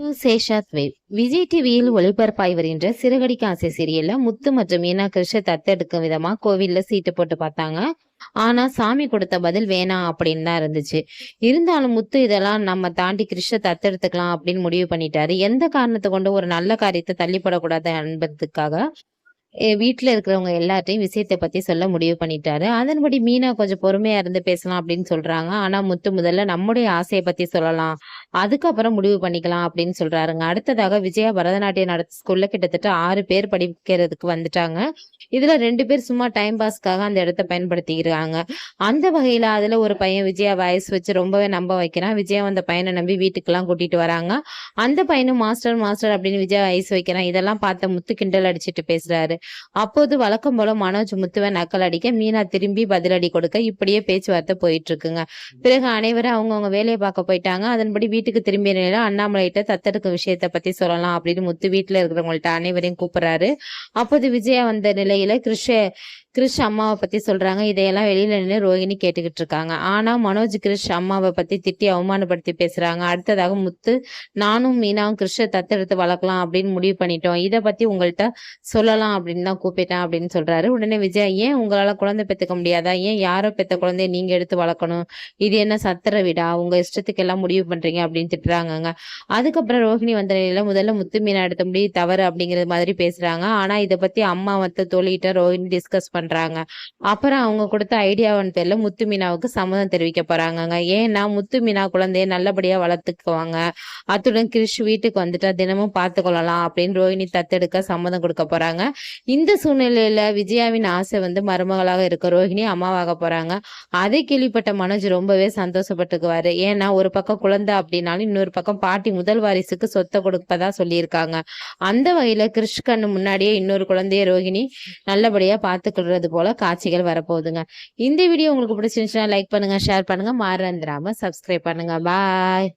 சேஷாத் wave Vijay டிவியில் ஒளிபரப்பாய் வருகின்ற சிறுகடிக்கு ஆசை சீரியல்ல முத்து மற்றும் மீனா கிருஷ்ண தத்தெடுக்கும் விதமா கோவில்ல சீட்டு போட்டு பார்த்தாங்க. ஆனா சாமி கொடுத்த பதில் வேணாம் அப்படின்னு தான் இருந்துச்சு. இருந்தாலும் முத்து இதெல்லாம் நம்ம தாண்டி கிருஷ்ண தத்தெடுத்துக்கலாம் அப்படின்னு முடிவு பண்ணிட்டாரு. எந்த காரணத்தை கொண்டு ஒரு நல்ல காரியத்தை தள்ளிப்படக்கூடாது என்பதுக்காக வீட்டில் இருக்கிறவங்க எல்லார்ட்டையும் விஷயத்தை பத்தி சொல்ல முடிவு பண்ணிட்டாரு. அதன்படி மீனா கொஞ்சம் பொறுமையா இருந்து பேசலாம் அப்படின்னு சொல்றாங்க. ஆனா முத்து முதல்ல நம்முடைய ஆசையை பத்தி சொல்லலாம். அதுக்கப்புறம் முடிவு பண்ணிக்கலாம் அப்படின்னு சொல்றாருங்க. அடுத்ததாக விஜயா பரதநாட்டியம் நடத்த ஸ்கூல்ல கிட்டத்தட்ட ஆறு பேர் படிக்கிறதுக்கு வந்துட்டாங்க. இதுல ரெண்டு பேர் சும்மா டைம் பாஸ்க்காக அந்த இடத்த பயன்படுத்திக்கிறாங்க. அந்த வகையில அதுல ஒரு பையன் விஜயா வயசு வச்சு ரொம்பவே நம்ப வைக்கிறான். விஜயா அந்த பையனை நம்பி வீட்டுக்கெல்லாம் கூட்டிட்டு வராங்க. அந்த பையனும் மாஸ்டர் மாஸ்டர் அப்படின்னு விஜயா வயசு வைக்கிறான். இதெல்லாம் பார்த்த முத்து கிண்டல் அடிச்சிட்டு பேசுறாரு. அப்போது வழக்கம் போல மனோஜ் முத்துவை நக்கல் அடிக்க மீனா திரும்பி பதிலடி கொடுக்க. இப்படியே பேச்சுவார்த்தை போயிட்டு இருக்குங்க. பிறகு அனைவரும் அவங்கவுங்க வேலையை பார்க்க போயிட்டாங்க. அதன்படி வீட்டுக்கு திரும்பிய நிலையில அண்ணாமலைகிட்ட தத்தெடுக்கும் விஷயத்த பத்தி சொல்லலாம் அப்படின்னு முத்து வீட்டுல இருக்கிறவங்கள்ட்ட அனைவரையும் கூப்பிடுறாரு. அப்போது விஜயா வந்த நிலையில கிருஷ்ண கிறிஷ் அம்மாவை பத்தி சொல்றாங்க. இதையெல்லாம் வெளியில நின்று ரோஹிணி கேட்டுக்கிட்டு இருக்காங்க. ஆனா மனோஜ் கிறிஷ் அம்மாவை பத்தி திட்டி அவமானப்படுத்தி பேசுறாங்க. அடுத்ததாக முத்து நானும் மீனாவும் கிறிஷை தத்தெடுத்து வளர்க்கலாம் அப்படின்னு முடிவு பண்ணிட்டோம். இதை பத்தி உங்கள்கிட்ட சொல்லலாம் அப்படின்னு தான் கூப்பிட்டேன் அப்படின்னு சொல்றாரு. உடனே விஜய் ஏன் உங்களால குழந்தை பெத்துக்க முடியாதா? ஏன் யாரோ பெத்த குழந்தைய நீங்க எடுத்து வளர்க்கணும்? இது என்ன சத்திர வீடா? உங்க இஷ்டத்துக்கு எல்லாம் முடிவு பண்றீங்க அப்படின்னு திட்டுறாங்கங்க. அதுக்கப்புறம் ரோஹிணி வந்த நிலையில முதல்ல முத்து மீனா எடுத்த முடியும் தவறு அப்படிங்கிறது மாதிரி பேசுறாங்க. ஆனா இதை பத்தி அம்மா மற்ற தோழிகிட்ட ரோஹிணி டிஸ்கஸ் பண்ண பண்றாங்க. அப்புறம் அவங்க கொடுத்த ஐடியாவின் பேர்ல முத்து மீனாவுக்கு சம்மதம் தெரிவிக்க போறாங்கங்க. ஏன்னா முத்து மீனா குழந்தைய நல்லபடியா வளர்த்துக்குவாங்க. அத்துடன் கிறிஷ் வீட்டுக்கு வந்துட்டா தினமும் பார்த்து கொள்ளலாம் அப்படின்னு ரோஹிணி தத்தெடுக்க சம்மதம் கொடுக்க போறாங்க. இந்த சூழ்நிலையில விஜயாவின் ஆசை வந்து மருமகளாக இருக்க ரோஹிணி அம்மாவாக போறாங்க. அதை கேள்விப்பட்ட மனோஜ் ரொம்பவே சந்தோஷப்பட்டுக்குவாரு. ஏன்னா ஒரு பக்கம் குழந்தை அப்படின்னாலும் இன்னொரு பக்கம் பாட்டி முதல் வாரிசுக்கு சொத்தை கொடுப்பதா சொல்லியிருக்காங்க. அந்த வகையில கிறிஷ் கண்ணு முன்னாடியே இன்னொரு குழந்தைய ரோஹிணி நல்லபடியா சொல்றது போல காட்சிகள் வரப்போகுதுங்க. இந்த வீடியோ உங்களுக்கு பிடிச்சிருந்துச்சுன்னா லைக் பண்ணுங்க ஷேர் பண்ணுங்க. மறந்துடாம சப்ஸ்கிரைப் பண்ணுங்க. பாய்